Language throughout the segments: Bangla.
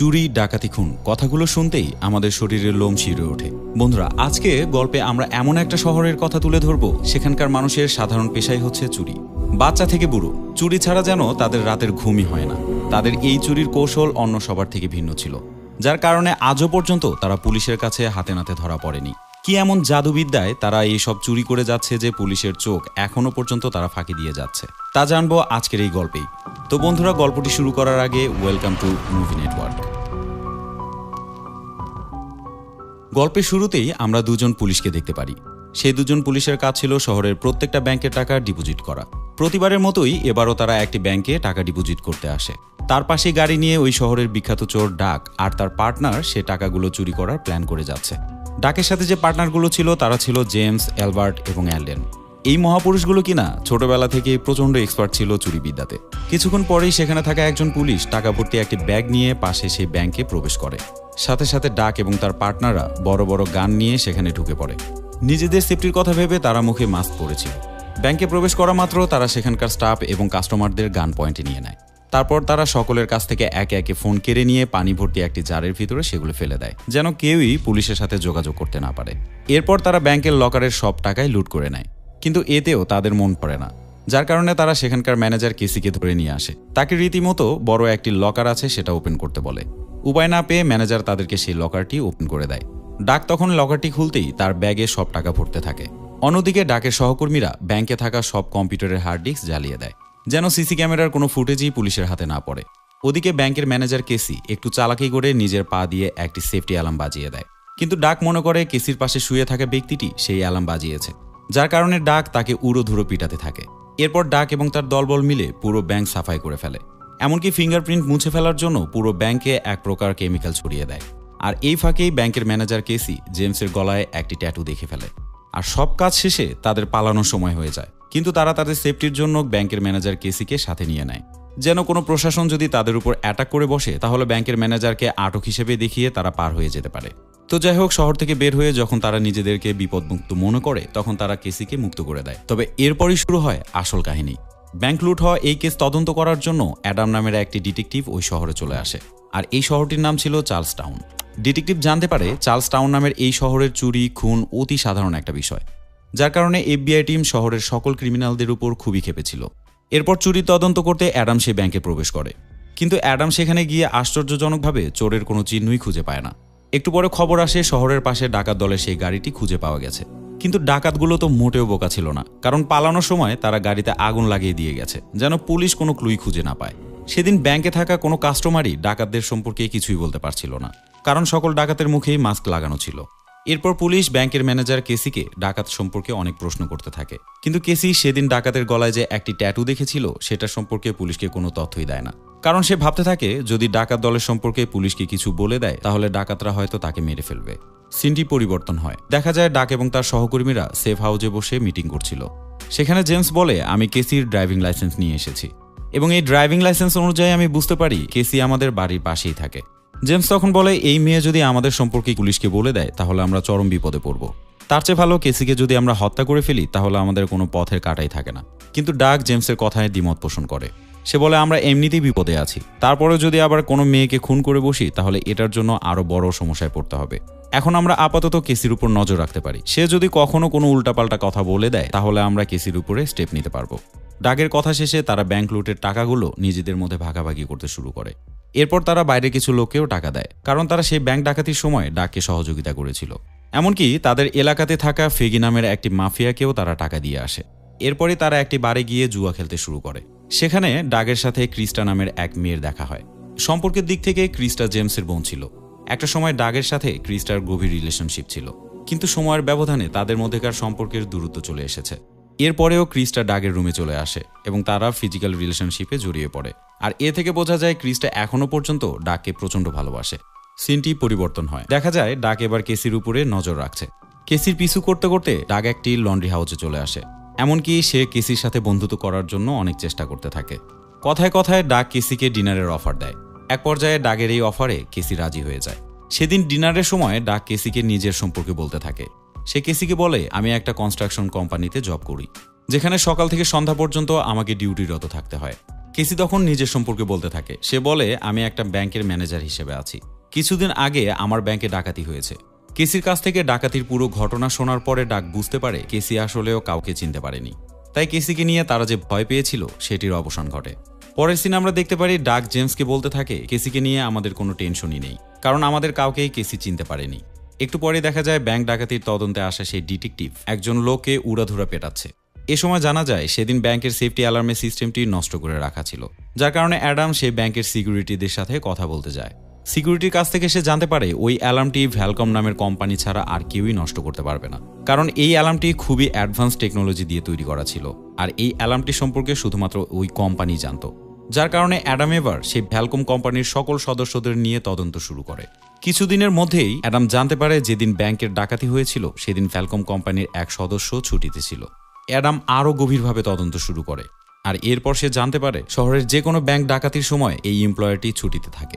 চুরি, ডাকাতি, খুন। কথাগুলো শুনতেই আমাদের শরীরের লোম শিরে ওঠে। বন্ধুরা, আজকে গল্পে আমরা এমন একটা শহরের কথা তুলে ধরব, সেখানকার মানুষের সাধারণ পেশাই হচ্ছে চুরি। বাচ্চা থেকে বুড়ো, চুরি ছাড়া যেন তাদের রাতের ঘুমই হয় না। তাদের এই চুরির কৌশল অন্য সবার থেকে ভিন্ন ছিল। যার কারণে আজও পর্যন্ত তারা পুলিশের কাছে হাতে নাতে ধরা পড়েনি। কি এমন জাদুবিদ্যায় তারা এই সব চুরি করে যাচ্ছে যে পুলিশের চোখ এখনও পর্যন্ত তারা ফাঁকি দিয়ে যাচ্ছে? তা জানব আজকের এই গল্পেই। তো বন্ধুরা, গল্পটি শুরু করার আগে ওয়েলকাম টু মুভি নেটওয়ার্ক গল্পের শুরুতেই আমরা দুজন পুলিশকে দেখতে পারি। সেই দুজন পুলিশের কাজ ছিল শহরের প্রত্যেকটা ব্যাংকে টাকা ডিপোজিট করা। প্রতিবারের মতোই এবারও তারা একটি ব্যাংকে টাকা ডিপোজিট করতে আসে। তার পাশে গাড়ি নিয়ে ওই শহরের বিখ্যাত চোর ডাক আর তার পার্টনার সে টাকাগুলো চুরি করার প্ল্যান করে যাচ্ছে। ডাকের সাথে যে পার্টনারগুলো ছিল, তারা ছিল জেমস, অ্যালবার্ট এবং অ্যালডেন এই মহাপুরুষগুলো কিনা ছোটবেলা থেকে প্রচণ্ড এক্সপার্ট ছিল চুরিবিদ্যাতে। কিছুক্ষণ পরেই সেখানে থাকা একজন পুলিশ টাকা ভর্তি একটি ব্যাগ নিয়ে পাশে সেই ব্যাংকে প্রবেশ করে। সাথে সাথে ডাক এবং তার পার্টনাররা বড় বড় গান নিয়ে সেখানে ঢুকে পড়ে। নিজেদের সেফটির কথা ভেবে তারা মুখে মাস্ক পরেছিল। ব্যাংকে প্রবেশ করা মাত্র তারা সেখানকার স্টাফ এবং কাস্টমারদের গান পয়েন্টে নিয়ে নেয়। তারপর তারা সকলের কাছ থেকে একে একে ফোন কেড়ে নিয়ে পানি ভর্তি একটি জারের ভিতরে সেগুলো ফেলে দেয়, যেন কেউই পুলিশের সাথে যোগাযোগ করতে না পারে। এরপর তারা ব্যাংকের লকারের সব টাকাই লুট করে নেয়, কিন্তু এতেও তাদের মন পড়ে না, যার কারণে তারা সেখানকার ম্যানেজার কেসিকে ধরে নিয়ে আসে। তাকে রীতিমতো বড় একটি লকার আছে সেটা ওপেন করতে বলে। উপায় না পেয়ে ম্যানেজার তাদেরকে সেই লকারটি ওপেন করে দেয়। ডাক তখন লকারটি খুলতেই তার ব্যাগে সব টাকা ভরতে থাকে। অন্যদিকে ডাকের সহকর্মীরা ব্যাংকে থাকা সব কম্পিউটারের হার্ড ডিস্ক জ্বালিয়ে দেয়। যেন সিসি ক্যামেরার কোনো ফুটেজই পুলিশের হাতে না পড়ে। ওদিকে ব্যাংকের ম্যানেজার কেসি একটু চালাকি করে নিজের পা দিয়ে একটি সেফটি অ্যালার্ম বাজিয়ে দেয়। কিন্তু ডাক মনে করে কেসির পাশে শুয়ে থাকা ব্যক্তিটি সেই অ্যালার্ম বাজিয়েছে। যার কারণে ডাক তাকে উড়ো ধুরো পিটাতে থাকে। এরপর ডাক এবং তার দলবল মিলে পুরো ব্যাংক সাফাই করে ফেলে। এমনকি ফিঙ্গারপ্রিন্ট মুছে ফেলার জন্য পুরো ব্যাংকে এক প্রকার কেমিক্যাল ছড়িয়ে দেয়। আর এই ফাঁকেই ব্যাংকের ম্যানেজার কেসি জেমসের গলায় একটি ট্যাটু দেখে ফেলে। আর সব কাজ শেষে তাদের পালানোর সময় হয়ে যায়। কিন্তু তারা তাদের সেফটির জন্য ব্যাংকের ম্যানেজার কেসিকে সাথে নিয়ে নেয়। যেন কোনো প্রশাসন যদি তাদের উপর অ্যাটাক করে বসে, তাহলে ব্যাংকের ম্যানেজারকে আটক হিসেবে দেখিয়ে তারা পার হয়ে যেতে পারে। তো যাই হোক, শহর থেকে বের হয়ে যখন তারা নিজেদেরকে বিপদমুক্ত মনে করে, তখন তারা কেসিকে মুক্ত করে দেয়। তবে এরপরই শুরু হয় আসল কাহিনী। ব্যাংক লুট হওয়া এই কেস তদন্ত করার জন্য অ্যাডাম নামের একটি ডিটেকটিভ ওই শহরে চলে আসে। আর এই শহরটির নাম ছিল চার্লস টাউন ডিটেকটিভ জানতে পারে চার্লস টাউন নামের এই শহরের চুরি, খুন অতি সাধারণ একটা বিষয়। যার কারণে এফবিআই টিম শহরের সকল ক্রিমিনালদের উপর খুবই খেপেছিল। এরপর চুরি তদন্ত করতে অ্যাডাম সে ব্যাংকে প্রবেশ করে। কিন্তু অ্যাডাম সেখানে গিয়ে আশ্চর্যজনকভাবে চোরের কোনো চিহ্নই খুঁজে পায় না। একটু পরে খবর আসে শহরের পাশে ডাকাত দলের সেই গাড়িটি খুঁজে পাওয়া গেছে। কিন্তু ডাকাতগুলো তো মোটেও বোকা ছিল না, কারণ পালানোর সময় তারা গাড়িতে আগুন লাগিয়ে দিয়ে গেছে, যেন পুলিশ কোনো ক্লুই খুঁজে না পায়। সেদিন ব্যাংকে থাকা কোনো কাস্টমারই ডাকাতদের সম্পর্কে কিছুই বলতে পারছিল না। কারণ সকল ডাকাতের মুখেই মাস্ক লাগানো ছিল। এরপর পুলিশ ব্যাংকের ম্যানেজার কেসিকে ডাকাত সম্পর্কে অনেক প্রশ্ন করতে থাকে। কিন্তু কেসি সেদিন ডাকাতের গলায় যে একটি ট্যাটু দেখেছিল, সেটা সম্পর্কে পুলিশকে কোনো তথ্যই দেয় না। কারণ সে ভাবতে থাকে, যদি ডাকাত দলের সম্পর্কে পুলিশকে কিছু বলে দেয়, তাহলে ডাকাতরা হয়তো তাকে মেরে ফেলবে। সিনটি পরিবর্তন হয়। দেখা যায় ডাক এবং তার সহকর্মীরা সেফ হাউজে বসে মিটিং করছিল। সেখানে জেমস বলে, আমি কেসির ড্রাইভিং লাইসেন্স নিয়ে এসেছি। এবং এই ড্রাইভিং লাইসেন্স অনুযায়ী আমি বুঝতে পারি, কেসি আমাদের বাড়ির পাশেই থাকে। জেমস তখন বলে, এই মেয়ে যদি আমাদের সম্পর্কে পুলিশকে বলে দেয়, তাহলে আমরা চরম বিপদে পড়ব। তার চেয়ে ভালো কেসিকে যদি আমরা হত্যা করে ফেলি, তাহলে আমাদের কোনো পথের কাটাই থাকে না। কিন্তু ডাক জেমসের কথায় দ্বিমত পোষণ করে। সে বলে, আমরা এমনিতেই বিপদে আছি। তারপরে যদি আবার কোনো মেয়েকে খুন করে বসি, তাহলে এটার জন্য আরও বড় সমস্যায় পড়তে হবে। এখন আমরা আপাতত কেসির উপর নজর রাখতে পারি। সে যদি কখনো কোনো উল্টাপাল্টা কথা বলে দেয়, তাহলে আমরা কেসির উপরে স্টেপ নিতে পারব। ডাকের কথা শেষে তারা ব্যাংক লুটের টাকাগুলো নিজেদের মধ্যে ভাগাভাগি করতে শুরু করে। এরপর তারা বাইরে কিছু লোককেও টাকা দেয়, কারণ তারা সেই ব্যাংক ডাকাতির সময় ডাককে সহযোগিতা করেছিল। এমনকি তাদের এলাকাতে থাকা ফেগি নামের একটি মাফিয়াকেও তারা টাকা দিয়ে আসে। এরপরে তারা একটি বারে গিয়ে জুয়া খেলতে শুরু করে। সেখানে ডাগের সাথে ক্রিস্টা নামের এক মেয়ের দেখা হয়। সম্পর্কের দিক থেকে ক্রিস্টা জেমসের বোন ছিল। একটা সময় ডাগের সাথে ক্রিস্টার গভীর রিলেশনশিপ ছিল। কিন্তু সময়ের ব্যবধানে তাদের মধ্যেকার সম্পর্কের দূরত্ব চলে এসেছে। এরপরেও ক্রিস্টা ডাগের রুমে চলে আসে এবং তারা ফিজিক্যাল রিলেশনশিপে জড়িয়ে পড়ে। আর এ থেকে বোঝা যায় ক্রিস্টা এখনও পর্যন্ত ডাককে প্রচণ্ড ভালোবাসে। সিনটি পরিবর্তন হয়। দেখা যায় ডাক এবার কেসির উপরে নজর রাখছে। কেসির পিছু করতে করতে ডাক একটি লন্ড্রি হাউসে চলে আসে। এমনকি সে কেসির সাথে বন্ধুত্ব করার জন্য অনেক চেষ্টা করতে থাকে। কথায় কথায় ডাক কেসিকে ডিনারের অফার দেয়। এক পর্যায়ে ডাগের এই অফারে কেসি রাজি হয়ে যায়। সেদিন ডিনারের সময় ডাক কেসিকে নিজের সম্পর্কে বলতে থাকে। সে কেসিকে বলে, আমি একটা কনস্ট্রাকশন কোম্পানিতে জব করি, যেখানে সকাল থেকে সন্ধ্যা পর্যন্ত আমাকে ডিউটিরত থাকতে হয়। কেসি তখন নিজের সম্পর্কে বলতে থাকে। সে বলে, আমি একটা ব্যাংকের ম্যানেজার হিসেবে আছি। কিছুদিন আগে আমার ব্যাংকে ডাকাতি হয়েছে। কেসির কাছ থেকে ডাকাতির পুরো ঘটনা শোনার পরে ডাক বুঝতে পারে কেসি আসলেও কাউকে চিনতে পারেনি। তাই কেসিকে নিয়ে তারা যে ভয় পেয়েছিল, সেটির অবসান ঘটে। পরের সিনে আমরা দেখতে পারি ডাক জেমসকে বলতে থাকে, কেসিকে নিয়ে আমাদের কোনো টেনশনই নেই, কারণ আমাদের কাউকেই কেসি চিনতে পারেনি। একটু পরে দেখা যায় ব্যাংক ডাকাতির তদন্তে আসা সেই ডিটেকটিভ একজন লোককে উড়াধুরা পেটাচ্ছে। এ সময় জানা যায় সেদিন ব্যাংকের সেফটি অ্যালার্মের সিস্টেমটি নষ্ট করে রাখা ছিল। যার কারণে অ্যাডাম সে ব্যাংকের সিকিউরিটিদের সাথে কথা বলতে যায়। সিকিউরিটির কাছ থেকে সে জানতে পারে ওই অ্যালার্মটি ভ্যালকম নামের কোম্পানি ছাড়া আর কেউই নষ্ট করতে পারবে না। কারণ এই অ্যালার্মটি খুবই অ্যাডভান্স টেকনোলজি দিয়ে তৈরি করা ছিল। আর এই অ্যালার্মটি সম্পর্কে শুধুমাত্র ওই কোম্পানি জানত। যার কারণে অ্যাডাম এবার সেই ভ্যালকম কোম্পানির সকল সদস্যদের নিয়ে তদন্ত শুরু করে। কিছুদিনের মধ্যেই অ্যাডাম জানতে পারে যেদিন ব্যাংকের ডাকাতি হয়েছিল, সেদিন ফ্যালকম কোম্পানির এক সদস্য ছুটিতে ছিল। অ্যাডাম আরও গভীরভাবে তদন্ত শুরু করে আর এরপর সে জানতে পারে শহরের যে কোনো ব্যাংক ডাকাতির সময় এই এমপ্লয়ারটি ছুটিতে থাকে।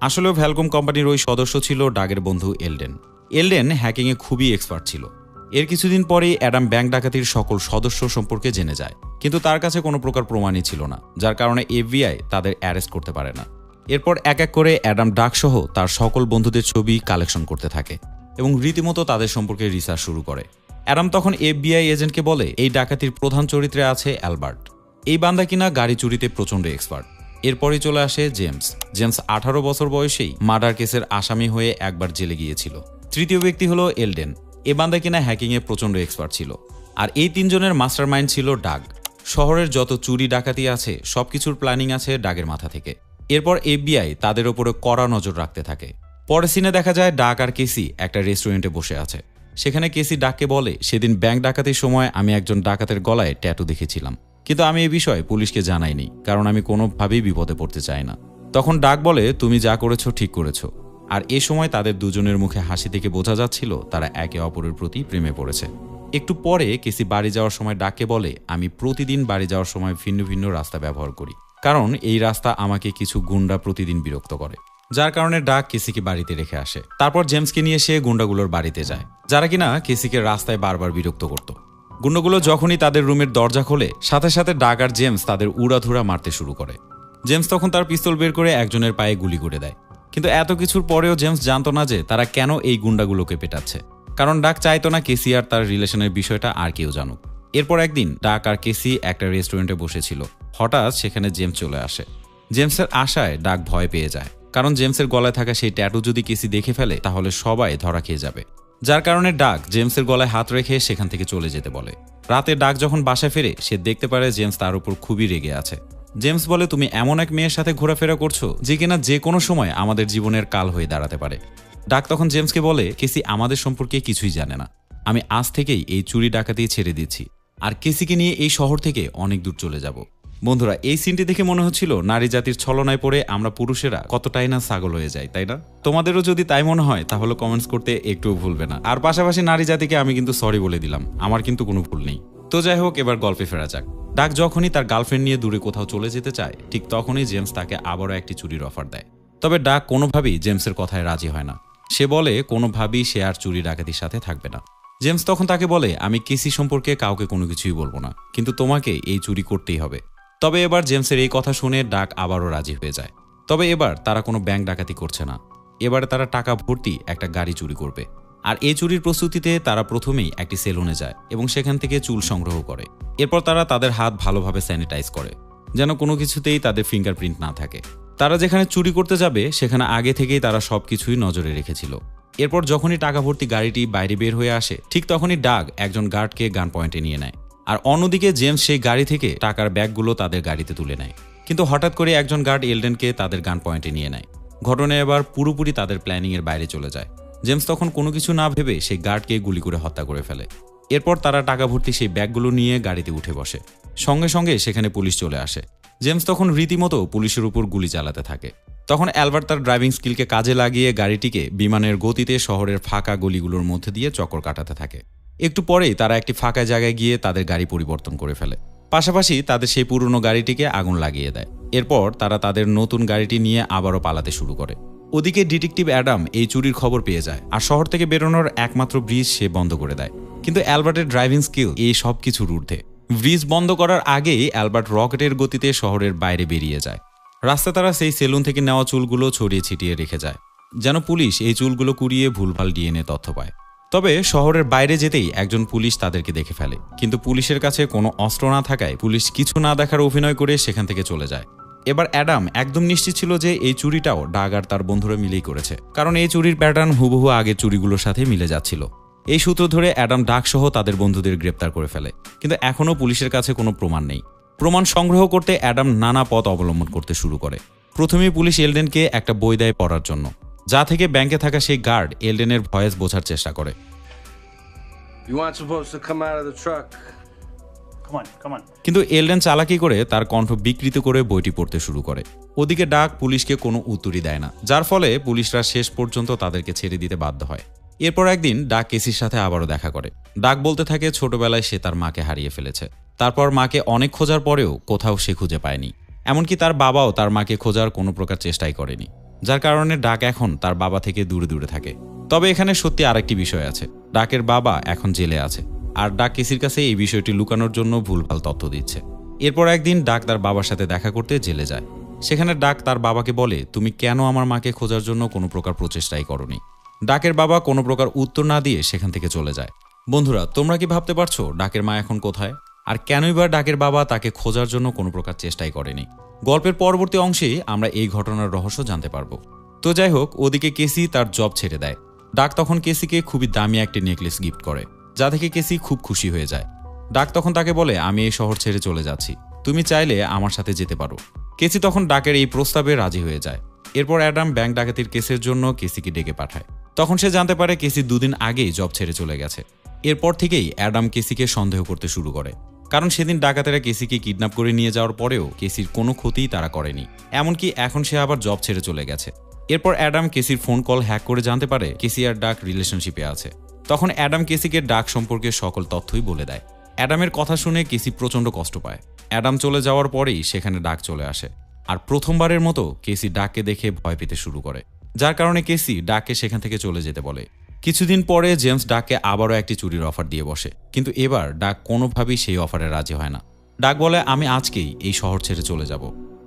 আসলেও ভ্যালকম কোম্পানির ওই সদস্য ছিল ডাগের বন্ধু এলডেন। এলডেন হ্যাকিংয়ে খুবই এক্সপার্ট ছিল। এর কিছুদিন পরেই অ্যাডাম ব্যাংক ডাকাতির সকল সদস্য সম্পর্কে জেনে যায়। কিন্তু তার কাছে কোনো প্রকার প্রমাণই ছিল না, যার কারণে এফবিআই তাদের অ্যারেস্ট করতে পারে না। এরপর এক এক করে অ্যাডাম ডাকসহ তার সকল বন্ধুদের ছবি কালেকশন করতে থাকে এবং রীতিমতো তাদের সম্পর্কে রিসার্চ শুরু করে। অ্যাডাম তখন এফবিআই এজেন্টকে বলে, এই ডাকাতির প্রধান চরিত্রে আছে অ্যালবার্ট। এই বান্দা কিনা গাড়ি চুরিতে প্রচণ্ড এক্সপার্ট এরপরই চলে আসে জেমস। জেমস আঠারো বছর বয়সেই মার্ডার কেসের আসামি হয়ে একবার জেলে গিয়েছিল। তৃতীয় ব্যক্তি হলো এলডেন। এ বান্দা কিনা হ্যাকিংয়ে প্রচণ্ড এক্সপার্ট ছিল। আর এই তিনজনের মাস্টার মাইন্ড ছিল ডাগ। শহরের যত চুরি ডাকাতি আছে, সবকিছুর প্ল্যানিং আছে ডাগের মাথা থেকে। এরপর এফবিআই তাদের ওপরে কড়া নজর রাখতে থাকে। পরে সিনে দেখা যায় ডাক আর কেসি একটা রেস্টুরেন্টে বসে আছে। সেখানে কেসি ডাককে বলে, সেদিন ব্যাংক ডাকাতির সময় আমি একজন ডাকাতের গলায় ট্যাটু দেখেছিলাম। কিন্তু আমি এ বিষয়ে পুলিশকে জানাইনি, কারণ আমি কোনোভাবেই বিপদে পড়তে চাই না। তখন ডাক বলে, তুমি যা করেছ ঠিক করেছ। আর এ সময় তাদের দুজনের মুখে হাসি থেকে বোঝা যাচ্ছিল, তারা একে অপরের প্রতি প্রেমে পড়েছে। একটু পরে কেসি বাড়ি যাওয়ার সময় ডাকে বলে, আমি প্রতিদিন বাড়ি যাওয়ার সময় ভিন্ন ভিন্ন রাস্তা ব্যবহার করি। কারণ এই রাস্তা আমাকে কিছু গুন্ডা প্রতিদিন বিরক্ত করে, যার কারণে ডাক কেসিকে বাড়িতে রেখে আসে। তারপর জেমসকে নিয়ে সে গুন্ডাগুলোর বাড়িতে যায়, যারা কিনা কেসিকে রাস্তায় বারবার বিরক্ত করত। গুন্ডাগুলো যখনই তাদের রুমের দরজা খোলে, সাথে সাথে ডাক আর জেমস তাদের উড়াধুরা মারতে শুরু করে। জেমস তখন তার পিস্তল বের করে একজনের পায়ে গুলি করে দেয়। কিন্তু এত কিছুর পরেও জেমস জানতো না যে তারা কেন এই গুন্ডাগুলোকে পেটাচ্ছে। কারণ ডাক চাইতো না কেসি আর তার রিলেশনের বিষয়টা আর কেউ জানুক। এরপর একদিন ডাক আর কেসি একটা রেস্টুরেন্টে বসেছিল। হঠাৎ সেখানে জেমস চলে আসে। জেমসের আশায় ডাক ভয় পেয়ে যায়। কারণ জেমসের গলায় থাকা সেই ট্যাটু যদি কেসি দেখে ফেলে, তাহলে সবাই ধরা খেয়ে যাবে। যার কারণে ডাক জেমসের গলায় হাত রেখে সেখান থেকে চলে যেতে বলে। রাতে ডাক যখন বাসায় ফেরে, সে দেখতে পারে জেমস তার উপর খুবই রেগে আছে। জেমস বলে, তুমি এমন এক মেয়ের সাথে ঘোরাফেরা করছ যে কিনা যে কোনো সময় আমাদের জীবনের কাল হয়ে দাঁড়াতে পারে। ডাক তখন জেমসকে বলে, কেসি আমাদের সম্পর্কে কিছুই জানে না। আমি আজ থেকেই এই চুরি ডাকাতি ছেড়ে দিচ্ছি। আর কেসিকে নিয়ে এই শহর থেকে অনেক দূর চলে যাব। বন্ধুরা, এই সিনটি দেখে মনে হচ্ছিল নারী জাতির ছলনায় পড়ে আমরা পুরুষেরা কতটাই না ছাগল হয়ে যাই, তাই না? তোমাদেরও যদি তাই মনে হয়, তাহলে কমেন্টস করতে একটুও ভুলবে না। আর পাশাপাশি নারী জাতিকে আমি কিন্তু সরি বলে দিলাম, আমার কিন্তু কোনো ভুল নেই। তো যাই হোক, এবার গল্পে ফেরা যাক। ডাক যখনই তার গার্লফ্রেন্ড নিয়ে দূরে কোথাও চলে যেতে চায়, ঠিক তখনই জেমস তাকে আবারও একটি চুরির অফার দেয়। তবে ডাক কোনোভাবেই জেমসের কথায় রাজি হয় না। সে বলে, কোনোভাবেই সে আর চুরি ডাকাতির সাথে থাকবে না। জেমস তখন তাকে বলে, আমি কেসি সম্পর্কে কাউকে কোনো কিছুই বলব না, কিন্তু তোমাকে এই চুরি করতেই হবে। তবে এবার জেমসের এই কথা শুনে ডাক আবারও রাজি হয়ে যায়। তবে এবার তারা কোনো ব্যাংক ডাকাতি করছে না। এবারে তারা টাকা ভর্তি একটা গাড়ি চুরি করবে। আর এই চুরির প্রস্তুতিতে তারা প্রথমেই একটি সেলুনে যায় এবং সেখান থেকে চুল সংগ্রহ করে। এরপর তারা তাদের হাত ভালোভাবে স্যানিটাইজ করে, যেন কোনো কিছুতেই তাদের ফিঙ্গারপ্রিন্ট না থাকে। তারা যেখানে চুরি করতে যাবে, সেখানে আগে থেকেই তারা সবকিছুই নজরে রেখেছিল। এরপর যখনই টাকা ভর্তি গাড়িটি বাইরে বের হয়ে আসে, ঠিক তখনই ডাগ একজন গার্ডকে গান পয়েন্টে নিয়ে নেয়। আর অন্যদিকে জেমস সেই গাড়ি থেকে টাকার ব্যাগগুলো তাদের গাড়িতে তুলে নেয়। কিন্তু হঠাৎ করে একজন গার্ড এলডেনকে তাদের গান পয়েন্টে নিয়ে নেয়। ঘটনা এবার পুরোপুরি তাদের প্ল্যানিংয়ের বাইরে চলে যায়। জেমস তখন কোনো কিছু না ভেবে সেই গার্ডকে গুলি করে হত্যা করে ফেলে। এরপর তারা টাকা ভর্তি সেই ব্যাগগুলো নিয়ে গাড়িতে উঠে বসে। সঙ্গে সঙ্গে সেখানে পুলিশ চলে আসে। জেমস তখন রীতিমতো পুলিশের উপর গুলি চালাতে থাকে। তখন অ্যালবার্ট তার ড্রাইভিং স্কিলকে কাজে লাগিয়ে গাড়িটিকে বিমানের গতিতে শহরের ফাঁকা গলিগুলোর মধ্যে দিয়ে চক্কর কাটাতে থাকে। একটু পরেই তারা একটি ফাঁকা জায়গায় গিয়ে তাদের গাড়ি পরিবর্তন করে ফেলে। পাশাপাশি তাদের সেই পুরনো গাড়িটিকে আগুন লাগিয়ে দেয়। এরপর তারা তাদের নতুন গাড়িটি নিয়ে আবারও পালাতে শুরু করে। ওদিকে ডিটেকটিভ অ্যাডাম এই চুরির খবর পেয়ে যায় আর শহর থেকে বেরোনোর একমাত্র ব্রিজ সে বন্ধ করে দেয়। কিন্তু অ্যালবার্টের ড্রাইভিং স্কিল এই সব কিছুর ঊর্ধ্বে। ব্রিজ বন্ধ করার আগেই অ্যালবার্ট রকেটের গতিতে শহরের বাইরে বেরিয়ে যায়। রাস্তায় তারা সেই সেলুন থেকে নেওয়া চুলগুলো ছড়িয়ে ছিটিয়ে রেখে যায়, যেন পুলিশ এই চুলগুলো কুড়িয়ে ভুলভাল ডিএনএ তথ্য পায়। তবে শহরের বাইরে যেতেই একজন পুলিশ তাদেরকে দেখে ফেলে, কিন্তু পুলিশের কাছে কোনো অস্ত্র না থাকায় পুলিশ কিছু না দেখার অভিনয় করে সেখান থেকে চলে যায়। এবার অ্যাডাম একদম নিশ্চিত ছিল যে এই চুরিটাও ডাগ আর তার বন্ধুরা মিলেই করেছে, কারণ এই চুরির প্যাটার্ন হুবহু আগের চুরিগুলোর সাথে মিলে যাচ্ছিল। এই সূত্র ধরে অ্যাডাম ডাকসহ তাদের বন্ধুদের গ্রেপ্তার করে ফেলে, কিন্তু এখনও পুলিশের কাছে কোনো প্রমাণ নেই। প্রমাণ সংগ্রহ করতে অ্যাডাম নানা পথ অবলম্বন করতে শুরু করে। প্রথমেই পুলিশ এলডেনকে একটা বই দেয় পড়ার জন্য। যা থেকে ব্যাংকে থাকা সেই গার্ড এলডেনের ভয়েস বোঝার চেষ্টা করে। You aren't supposed to come out of the truck. Come on, come on. কিন্তু এলডেন চালাকি করে তার কণ্ঠ বিকৃত করে বইটি পড়তে শুরু করে। ওদিকে ডাক পুলিশকে কোনো উত্তরই দেয় না যার ফলে পুলিশরা শেষ পর্যন্ত তাদেরকে ছেড়ে দিতে বাধ্য হয়। এরপর একদিন ডাক কেসির সাথে আবারও দেখা করে। ডাক বলতে থাকে ছোটবেলায় সে তার মাকে হারিয়ে ফেলেছে। তারপর মাকে অনেক খোঁজার পরেও কোথাও সে খুঁজে পায়নি। এমনকি তার বাবাও তার মাকে খোঁজার কোনো প্রকার চেষ্টাই করেনি, যার কারণে ডাক এখন তার বাবা থেকে দূরে দূরে থাকে। তবে এখানে সত্যি আরেকটি বিষয় আছে, ডাকের বাবা এখন জেলে আছে, আর ডাক কেসির কাছে এই বিষয়টি লুকানোর জন্য ভুলভাল তথ্য দিচ্ছে। এরপর একদিন ডাক তার বাবার সাথে দেখা করতে জেলে যায়। সেখানে ডাক তার বাবাকে বলে, তুমি কেন আমার মাকে খোঁজার জন্য কোনো প্রকার প্রচেষ্টাই করনি? ডাকের বাবা কোনো প্রকার উত্তর না দিয়ে সেখান থেকে চলে যায়। বন্ধুরা, তোমরা কি ভাবতে পারছ ডাকের মা এখন কোথায়? আর কেনই বা ডাকের বাবা তাকে খোঁজার জন্য কোনো প্রকার চেষ্টাই করেনি। গল্পের পরবর্তী অংশে আমরা এই ঘটনার রহস্য জানতে পারব। তো যাই হোক, ওদিকে কেসি তার জব ছেড়ে দেয়। ডাক তখন কেসিকে খুবই দামি একটি নেকলেস গিফট করে, যা থেকে কেসি খুব খুশি হয়ে যায়। ডাক তখন তাকে বলে, আমি এই শহর ছেড়ে চলে যাচ্ছি। তুমি চাইলে আমার সাথে যেতে পারো। কেসি তখন ডাকের এই প্রস্তাবে রাজি হয়ে যায়। এরপর অ্যাডাম ব্যাংক ডাকাতির কেসের জন্য কেসিকে ডেকে পাঠায়। তখন সে জানতে পারে কেসি দুদিন আগেই জব ছেড়ে চলে গেছে। এরপর থেকেই অ্যাডাম কেসিকে সন্দেহ করতে শুরু করে। কারণ সেদিন ডাকাতেরা কেসিকে কিডন্যাপ করে নিয়ে যাওয়ার পরেও কেসির কোনো ক্ষতিই তারা করেনি। এমনকি এখন সে আবার জব ছেড়ে চলে গেছে। এরপর অ্যাডাম কেসির ফোন কল হ্যাক করে জানতে পারে কেসি আর ডাক রিলেশনশিপে আছে। তখন অ্যাডাম কেসিকে ডাক সম্পর্কে সকল তথ্যই বলে দেয়। অ্যাডামের কথা শুনে কেসি প্রচণ্ড কষ্ট পায়। অ্যাডাম চলে যাওয়ার পরেই সেখানে ডাক চলে আসে। আর প্রথমবারের মতো কেসি ডাককে দেখে ভয় পেতে শুরু করে। যার কারণে কেসি ডাককে সেখান থেকে চলে যেতে বলে। কিছুদিন পরে জেমস ডাককে আবারও একটি চুরির অফার দিয়ে বসে। কিন্তু এবার ডাক কোনোভাবেই সেই অফারে রাজি হয় না। ডাক বলে, আমি আজকেই এই শহর ছেড়ে চলে যাব।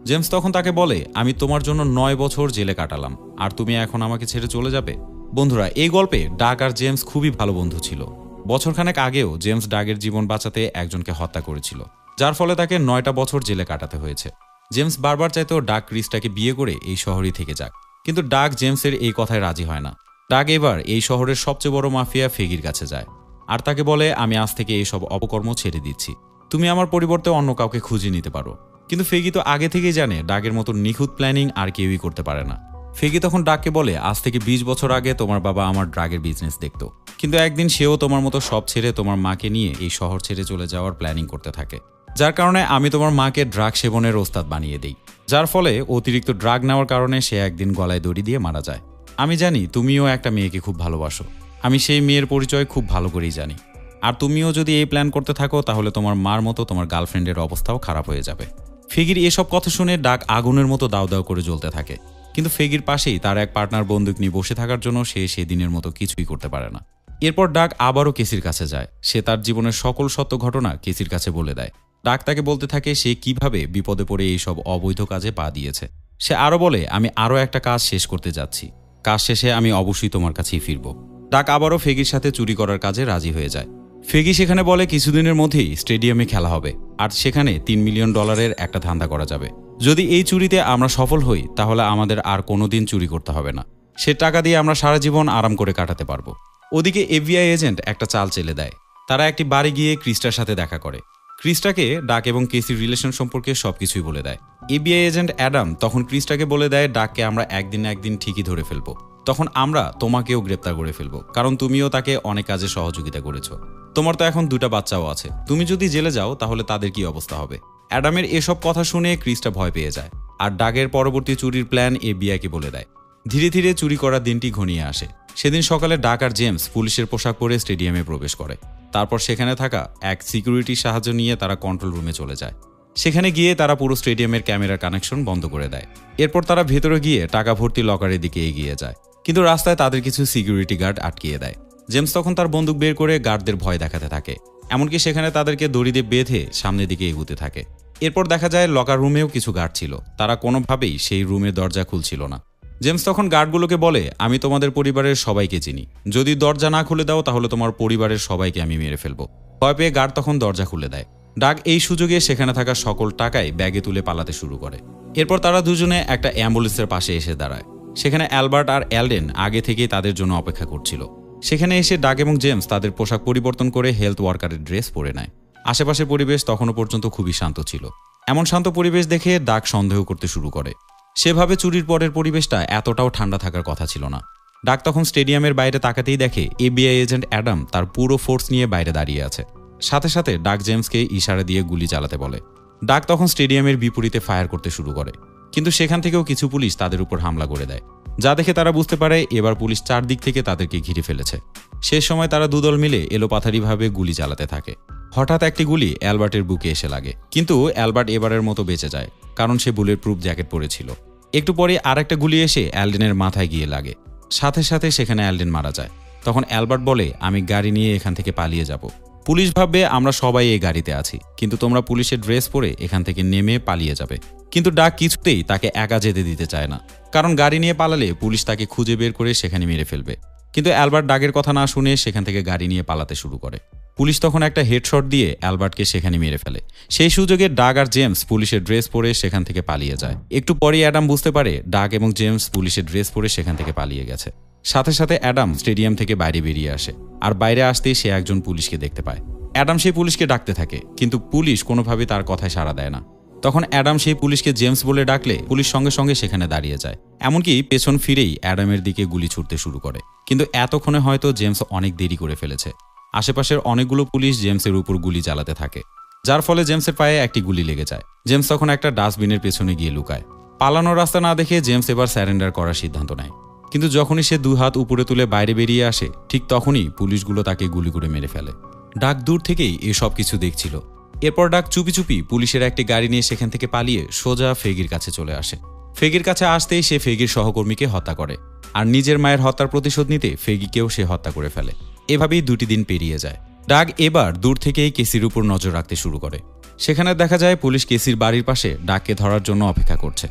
জেমস তখন তাকে বলে, আমি তোমার জন্য নয় বছর জেলে কাটালাম। আর তুমি এখন আমাকে ছেড়ে চলে যাবে? বন্ধুরা, এই গল্পে ডাক আর জেমস খুবই ভালো বন্ধু ছিল। বছরখানেক আগেও জেমস ডাগের জীবন বাঁচাতে একজনকে হত্যা করেছিল, যার ফলে তাকে নয়টা বছর জেলে কাটাতে হয়েছে। জেমস বারবার চাইতো ডাক ক্রিস্টাকে বিয়ে করে এই শহরেই থেকে যাক। কিন্তু ডাক জেমসের এই কথায় রাজি হয় না। ডাক এবার এই শহরের সবচেয়ে বড় মাফিয়া ফেগির কাছে যায়। আর তাকে বলে, আমি আজ থেকে এইসব অপকর্ম ছেড়ে দিচ্ছি। তুমি আমার পরিবর্তে অন্য কাউকে খুঁজে নিতে পারো। কিন্তু ফেগি তো আগে থেকেই জানে ডাগের মতো নিখুঁত প্ল্যানিং আর কেউই করতে পারে না। ফেগি তখন ডাককে বলে, আজ থেকে বিশ বছর আগে তোমার বাবা আমার ড্রাগের বিজনেস দেখতো। কিন্তু একদিন সেও তোমার মতো সব ছেড়ে তোমার মাকে নিয়ে এই শহর ছেড়ে চলে যাওয়ার প্ল্যানিং করতে থাকে। যার কারণে আমি তোমার মাকে ড্রাগ সেবনের ওস্তাদ বানিয়ে দিই। যার ফলে অতিরিক্ত ড্রাগ নেওয়ার কারণে সে একদিন গলায় দড়ি দিয়ে মারা যায়। আমি জানি তুমিও একটা মেয়েকে খুব ভালোবাসো। আমি সেই মেয়ের পরিচয় খুব ভালো করেই জানি। আর তুমিও যদি এই প্ল্যান করতে থাকো, তাহলে তোমার মার মতো তোমার গার্লফ্রেন্ডের অবস্থাও খারাপ হয়ে যাবে। ফেগির এসব কথা শুনে ডাক আগুনের মতো দাও দাও করে জ্বলতে থাকে। কিন্তু ফেগির পাশেই তার এক পার্টনার বন্দুক নিয়ে বসে থাকার জন্য সে সেদিনের মতো কিছুই করতে পারে না। এরপর ডাক আবারও কেসির কাছে যায়। সে তার জীবনের সকল সত্য ঘটনা কেসির কাছে বলে দেয়। ডাক তাকে বলতে থাকে, সে কীভাবে বিপদে পড়ে এইসব অবৈধ কাজে পা দিয়েছে? সে আরও বলে, আমি আরও একটা কাজ শেষ করতে যাচ্ছি। কাজ শেষে আমি অবশ্যই তোমার কাছেই ফিরব। ডাক আবারও ফেগির সাথে চুরি করার কাজে রাজি হয়ে যায়। ফেগি সেখানে বলে, কিছুদিনের মধ্যেই স্টেডিয়ামে খেলা হবে। আর সেখানে তিন মিলিয়ন ডলারের একটা ধান্দা করা যাবে। যদি এই চুরিতে আমরা সফল হই, তাহলে আমাদের আর কোনোদিন চুরি করতে হবে না। সে টাকা দিয়ে আমরা সারা জীবন আরাম করে কাটাতে পারব। ওদিকে এফবিআই এজেন্ট একটা চাল চেলে দেয়। তারা একটি বাড়ি গিয়ে ক্রিস্টার সাথে দেখা করে। ক্রিস্টাকে ডাক এবং কেসির রিলেশন সম্পর্কে সবকিছুই বলে দেয়। এবিআই এজেন্ট অ্যাডাম তখন ক্রিস্টাকে বলে দেয়, ডাককে আমরা একদিন একদিন ঠিকই ধরে ফেলব। তখন আমরা তোমাকেও গ্রেপ্তার করে ফেলব, কারণ তুমিও তাকে অনেক কাজে সহযোগিতা করেছ। তোমার তো এখন দুটা বাচ্চাও আছে। তুমি যদি জেলে যাও, তাহলে তাদের কি অবস্থা হবে? অ্যাডামের এসব কথা শুনে ক্রিস্টা ভয় পেয়ে যায়, আর ডাগের পরবর্তী চুরির প্ল্যান এবিআইকে বলে দেয়। ধীরে ধীরে চুরি করার দিনটি ঘনিয়ে আসে। সেদিন সকালে ডাক আর জেমস পুলিশের পোশাক পরে স্টেডিয়ামে প্রবেশ করে। তারপর সেখানে থাকা এক সিকিউরিটির সাহায্য নিয়ে তারা কন্ট্রোল রুমে চলে যায়। সেখানে গিয়ে তারা পুরো স্টেডিয়ামের ক্যামেরার কানেকশন বন্ধ করে দেয়। এরপর তারা ভেতরে গিয়ে টাকা ভর্তি লকারের দিকে এগিয়ে যায়। কিন্তু রাস্তায় তাদের কিছু সিকিউরিটি গার্ড আটকিয়ে দেয়। জেমস তখন তার বন্দুক বের করে গার্ডদের ভয় দেখাতে থাকে। এমনকি সেখানে তাদেরকে দড়ি দিয়ে বেঁধে সামনের দিকে এগুতে থাকে। এরপর দেখা যায় লকার রুমেও কিছু গার্ড ছিল। তারা কোনোভাবেই সেই রুমের দরজা খুলছিল না। জেমস তখন গার্ডগুলোকে বলে, আমি তোমাদের পরিবারের সবাইকে চিনি। যদি দরজা না খুলে দাও, তাহলে তোমার পরিবারের সবাইকে আমি মেরে ফেলব। ভয় পেয়ে গার্ড তখন দরজা খুলে দেয়। ডাক এই সুযোগে সেখানে থাকা সকল টাকাই ব্যাগে তুলে পালাতে শুরু করে। এরপর তারা দুজনে একটা অ্যাম্বুলেন্সের পাশে এসে দাঁড়ায়। সেখানে অ্যালবার্ট আর অ্যালডেন আগে থেকেই তাদের জন্য অপেক্ষা করছিল। সেখানে এসে ডাক এবং জেমস তাদের পোশাক পরিবর্তন করে হেলথ ওয়ার্কারের ড্রেস পরে নেয়। আশেপাশের পরিবেশ তখনও পর্যন্ত খুবই শান্ত ছিল। এমন শান্ত পরিবেশ দেখে ডাক সন্দেহ করতে শুরু করে। সেভাবে চুরির পরের পরিবেশটা এতটাও ঠান্ডা থাকার কথা ছিল না। ডাক তখন স্টেডিয়ামের বাইরে তাকাতেই দেখে এবিআই এজেন্ট অ্যাডাম তার পুরো ফোর্স নিয়ে বাইরে দাঁড়িয়ে আছে। সাথে সাথে ডাক জেমসকে ইশারা দিয়ে গুলি চালাতে বলে। ডাক তখন স্টেডিয়ামের বিপরীতে ফায়ার করতে শুরু করে। কিন্তু সেখান থেকেও কিছু পুলিশ তাদের উপর হামলা করে দেয়। যা দেখে তারা বুঝতে পারে এবার পুলিশ চারদিক থেকে তাদেরকে ঘিরে ফেলেছে। সে সময় তারা দুদল মিলে এলোপাথারিভাবে গুলি চালাতে থাকে। হঠাৎ একটি গুলি অ্যালবার্টের বুকে এসে লাগে। কিন্তু অ্যালবার্ট এবারের মতো বেঁচে যায়, কারণ সে বুলেট প্রুফ জ্যাকেট পরেছিল। একটু পরে আর একটা গুলি এসে অ্যালডেনের মাথায় গিয়ে লাগে। সাথে সাথে সেখানে অ্যালডেন মারা যায়। তখন অ্যালবার্ট বলে, আমি গাড়ি নিয়ে এখান থেকে পালিয়ে যাব। পুলিশ ভাববে, আমরা সবাই এই গাড়িতে আছি, কিন্তু তোমরা পুলিশের ড্রেস পরে এখান থেকে নেমে পালিয়ে যাবে। কিন্তু ডাক কিছুতেই তাকে একা যেতে দিতে চায় না। কারণ গাড়ি নিয়ে পালালে পুলিশ তাকে খুঁজে বের করে সেখানে মেরে ফেলবে। কিন্তু অ্যালবার্ট ডাকের কথা না শুনে সেখান থেকে গাড়ি নিয়ে পালাতে শুরু করে। পুলিশ তখন একটা হেডশট দিয়ে অ্যালবার্টকে সেখানে মেরে ফেলে। সেই সুযোগে ডাগ আর জেমস পুলিশের ড্রেস পরে সেখান থেকে পালিয়ে যায়। একটু পরেই অ্যাডাম বুঝতে পারে ডাগ এবং জেমস পুলিশের ড্রেস পরে সেখান থেকে পালিয়ে গেছে। সাথে সাথে অ্যাডাম স্টেডিয়াম থেকে বাইরে বেরিয়ে আসে। আর বাইরে আসতেই সে একজন পুলিশকে দেখতে পায়। অ্যাডাম সেই পুলিশকে ডাকতে থাকে, কিন্তু পুলিশ কোনোভাবে তার কথায় সাড়া দেয় না। তখন অ্যাডাম সেই পুলিশকে জেমস বলে ডাকলে পুলিশ সঙ্গে সঙ্গে সেখানে দাঁড়িয়ে যায়। এমনকি পেছন ফিরেই অ্যাডামের দিকে গুলি ছুটতে শুরু করে। কিন্তু এতক্ষণে হয়তো জেমস অনেক দেরি করে ফেলেছে। আশেপাশের অনেকগুলো পুলিশ জেমসের উপর গুলি চালাতে থাকে। যার ফলে জেমসের পায়ে একটি গুলি লেগে যায়। জেমস তখন একটা ডাস্টবিনের পেছনে গিয়ে লুকায়। পালানোর রাস্তা না দেখে জেমস এবার স্যারেন্ডার করার সিদ্ধান্ত নেয়। কিন্তু যখনই সে দুই হাত উপরে তুলে বাইরে বেরিয়ে আসে, ঠিক তখনই পুলিশগুলো তাকে গুলি করে মেরে ফেলে। ডাক দূর থেকেই এসব কিছু দেখছিল। এরপর ডাক চুপি চুপি পুলিশের একটি গাড়ি নিয়ে সেখান থেকে পালিয়ে সোজা ফেগির কাছে চলে আসে। ফেগির কাছে আসতেই সে ফেগির সহকর্মীকে হত্যা করে। আর নিজের মায়ের হত্যার প্রতিশোধ নিতে ফেগিকেও সে হত্যা করে ফেলে। এভাবেই দুটি দিন পেরিয়ে যায়। ডাগ এবার দূর থেকেই কেসির উপর নজর রাখতে শুরু করে। সেখানে দেখা যায় পুলিশ কেসির বাড়ির পাশে ডাককে ধরার জন্য অপেক্ষা করছে।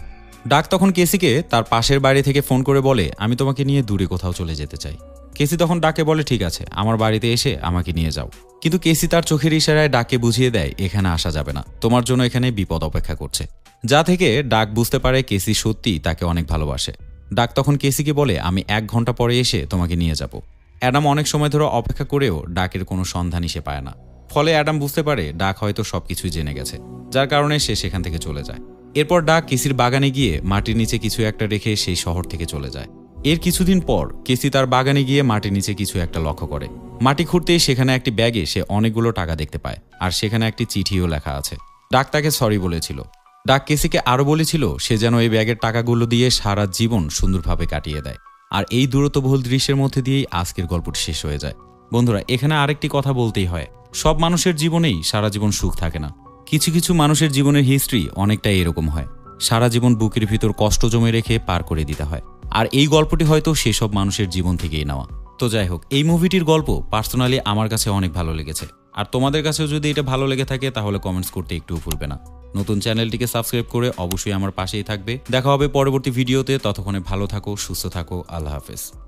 ডাক তখন কেসিকে তার পাশের বাড়ি থেকে ফোন করে বলে, আমি তোমাকে নিয়ে দূরে কোথাও চলে যেতে চাই। কেসি তখন ডাকে বলে, ঠিক আছে, আমার বাড়িতে এসে আমাকে নিয়ে যাও। কিন্তু কেসি তার চোখের ইশারায় ডাকে বুঝিয়ে দেয়, এখানে আসা যাবে না। তোমার জন্য এখানে বিপদ অপেক্ষা করছে। যা থেকে ডাক বুঝতে পারে কেসি সত্যি তাকে অনেক ভালোবাসে। ডাক তখন কেসিকে বলে, আমি এক ঘণ্টা পরে এসে তোমাকে নিয়ে যাব। অ্যাডাম অনেক সময় ধরে অপেক্ষা করেও ডাকের কোনো সন্ধানই সে পায় না। ফলে অ্যাডাম বুঝতে পারে ডাক হয়তো সবকিছুই জেনে গেছে, যার কারণে সে সেখান থেকে চলে যায়। এরপর ডাক কেসির বাগানে গিয়ে মাটির নিচে কিছু একটা রেখে সেই শহর থেকে চলে যায়। এর কিছুদিন পর কেসি তার বাগানে গিয়ে মাটির নিচে কিছু একটা লক্ষ্য করে। মাটি খুঁড়তেই সেখানে একটি ব্যাগে সে অনেকগুলো টাকা দেখতে পায়, আর সেখানে একটি চিঠিও লেখা আছে। ডাক তাকে সরি বলেছিল। ডাক কেসিকে আরও বলেছিল, সে যেন এই ব্যাগের টাকাগুলো দিয়ে সারা জীবন সুন্দরভাবে কাটিয়ে দেয়। আর এই দূরত্ববহুল দৃশ্যের মধ্যে দিয়েই আজকের গল্পটি শেষ হয়ে যায়। বন্ধুরা, এখানে আরেকটি কথা বলতেই হয়। সব মানুষের জীবনেই সারা জীবন সুখ থাকে না। কিছু কিছু মানুষের জীবনের হিস্ট্রি অনেকটাই এরকম হয়। সারা জীবন বুকের ভিতর কষ্ট জমে রেখে পার করে দিতে হয়। আর এই গল্পটি হয়তো সেসব মানুষের জীবন থেকেই নেওয়া। তো যাই হোক, এই মুভিটির গল্প পার্সোনালি আমার কাছে অনেক ভালো লেগেছে। আর তোমাদের কাছেও যদি এটা ভালো লেগে থাকে, তাহলে কমেন্টস করতে একটুও ভুলবে না। নতুন চ্যানেলটিকে সাবস্ক্রাইব করে অবশ্যই আমার পাশেই থাকবে। দেখা হবে পরবর্তী ভিডিওতে। ততক্ষণে ভালো থাকো, সুস্থ থাকো। আল্লাহ হাফেজ।